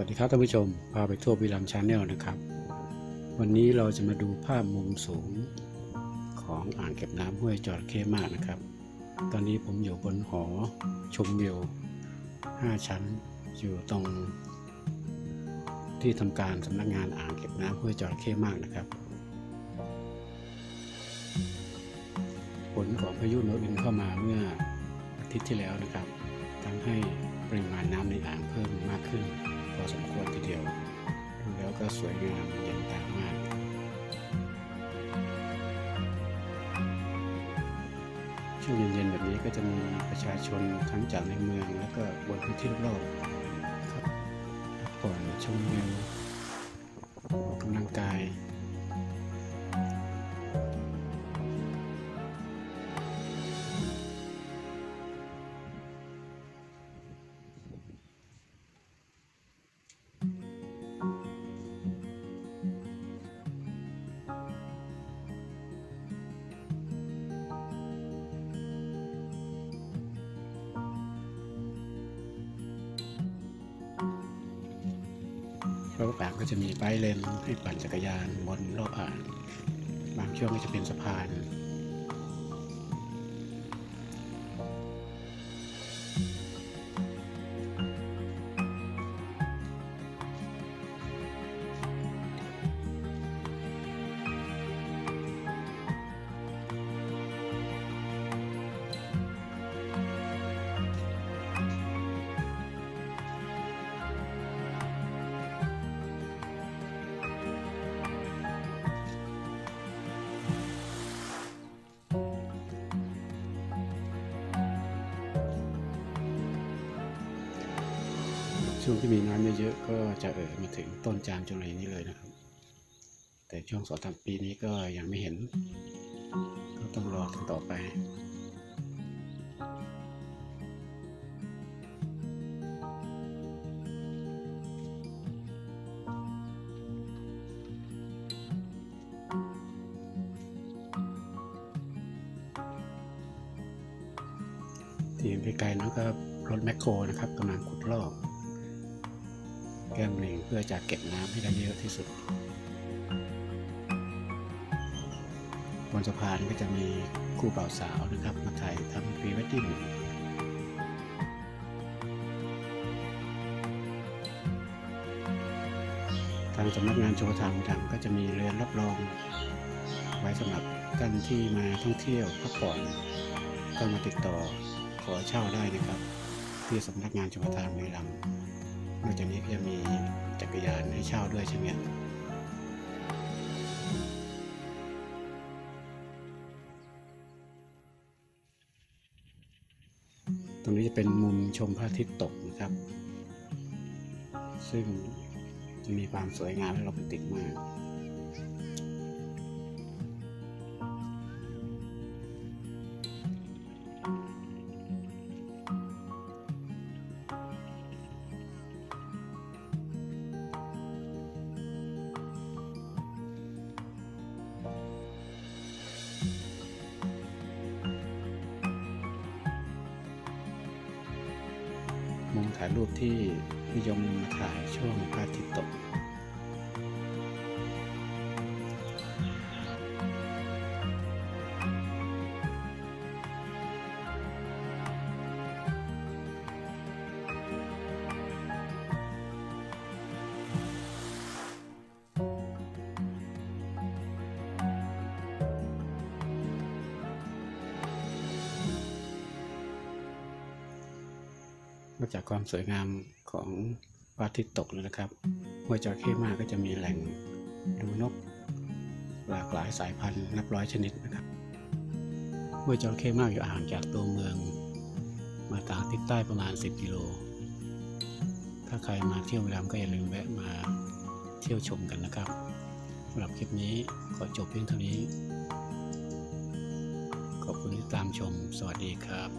วัสดีครับท่านผู้ชม พาไปทั่ววิลัมชาแนลนะครับ วันนี้เราจะมาดูภาพมุมสูงของอ่างเก็บน้ำห้วยจอระเข้มากนะครับ ตอนนี้ผมอยู่บนหอชมวิว 5 ชั้น อยู่ตรง ที่ทำการสำนักงานอ่างเก็บน้ำห้วยจอระเข้มากนะครับ ผลของพายุโนอินเข้ามาเมื่ออาทิตย์ที่แล้วนะครับทำให้ปริมาณน้ำในอ่างเพิ่มมากขึ้น สมควรทีเดียว ดูแล้วก็สวยงามอย่างตามากช่วงเย็นๆแบบนี้ก็จะมีประชาชนทั้งจากในเมืองแล้วก็บนพื้นที่รอบๆครับพักผ่อนชมวิวออกกำลังกาย รอบอ่างก็จะมีป้ายเลนให้ปั่นจักรยานบนรอบอ่าง บางช่วงก็จะเป็นสะพาน ช่วงที่มีน้ำเยอะๆก็จะเอ่อมาถึงต้นจามจุรีนี้เลยนะครับ แต่ช่วงสองสามปีนี้ก็ยังไม่เห็น ก็ต้องรอกันต่อไปที่เห็นไกลๆนั้นก็รถแมคโครนะครับกำลังขุดลอก ก้มลิงเพื่อจะเก็บน้ำให้ได้เยอะที่สุด บนสะพานก็จะมีคู่บ่าวสาวนะครับ มาถ่ายทำพรีเวดดิ้งทางสำนักงานโชว์ทางทำก็จะมีเรือนรับรอง ไว้สำหรับท่านที่มาท่องเที่ยวพักผ่อนก็มาติดต่อขอเช่าได้นะครับ ที่สำนักงานชมทานบุรีรัมย์ นอกจากนี้ก็จะมีจักรยานให้เช่าด้วยใช่ไหมครับตรงนี้จะเป็นมุมชมพระอาทิตย์ตกนะครับ ซึ่งจะมีความสวยงามและโรแมนติกมาก มุมถ่ายรูปที่นิยมมาถ่ายช่วงพระอาทิตย์ตก นอกจากความสวยงามของพระอาทิตย์ตกแล้วนะครับห้วยจระเข้มากก็จะมีแหล่งดูนก หลากหลายสายพันธุ์นับร้อยชนิดนะครับห้วยจระเข้มากอยู่ห่างจากตัวเมือง มาทางทิศใต้ประมาณ 10 กิโล ถ้าใครมาเที่ยวบุรีรัมย์ก็อย่าลืมแวะมาเที่ยวชมกันนะครับสำหรับคลิปนี้ขอจบเพียงเท่านี้ ขอบคุณที่ตามชม สวัสดีครับ